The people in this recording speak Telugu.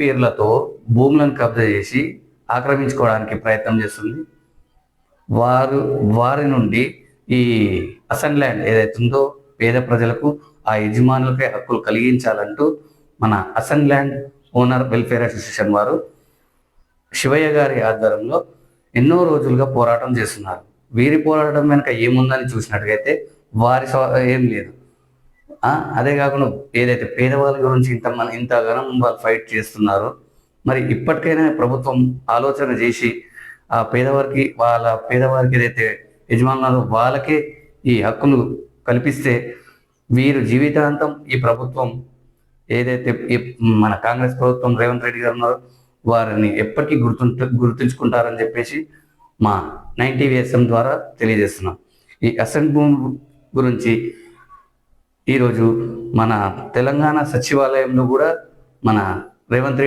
పేర్లతో భూములను కబ్జా చేసి ఆక్రమించుకోవడానికి ప్రయత్నం చేస్తుంది. వారు వారి నుండి ఈ అసన్ ల్యాండ్ ఏదైతే ఉందో పేద ప్రజలకు ఆ యజమానులకే హక్కులు కలిగించాలంటూ మన assigned land owner welfare association వారు శివయ్య గారి ఆధ్వర్యంలో ఎన్నో రోజులుగా పోరాటం చేస్తున్నారు. వీరి పోరాటం వెనుక ఏముందని చూసినట్టుగైతే వారి ఏం లేదు. అదే కాకుండా ఏదైతే పేదవాళ్ళ గురించి ఇంత మన ఇంతగానం వాళ్ళు ఫైట్ చేస్తున్నారో మరి ఇప్పటికైనా ప్రభుత్వం ఆలోచన చేసి ఆ పేదవారికి వాళ్ళ పేదవారికి ఏదైతే యజమానులు వాళ్ళకే ఈ హక్కులు కల్పిస్తే వీరు జీవితాంతం ఈ ప్రభుత్వం ఏదైతే ఈ మన కాంగ్రెస్ ప్రభుత్వం రేవంత్ రెడ్డి గారు ఉన్నారో వారిని ఎప్పటికీ గుర్తు గుర్తుంచుకుంటారని చెప్పేసి మా నైన్టీ విఎస్ఎం ద్వారా తెలియజేస్తున్నాం. ఈ అసెంట్ భూమి గురించి ఈరోజు మన తెలంగాణ సచివాలయంలో కూడా మన రేవంత్ రెడ్డి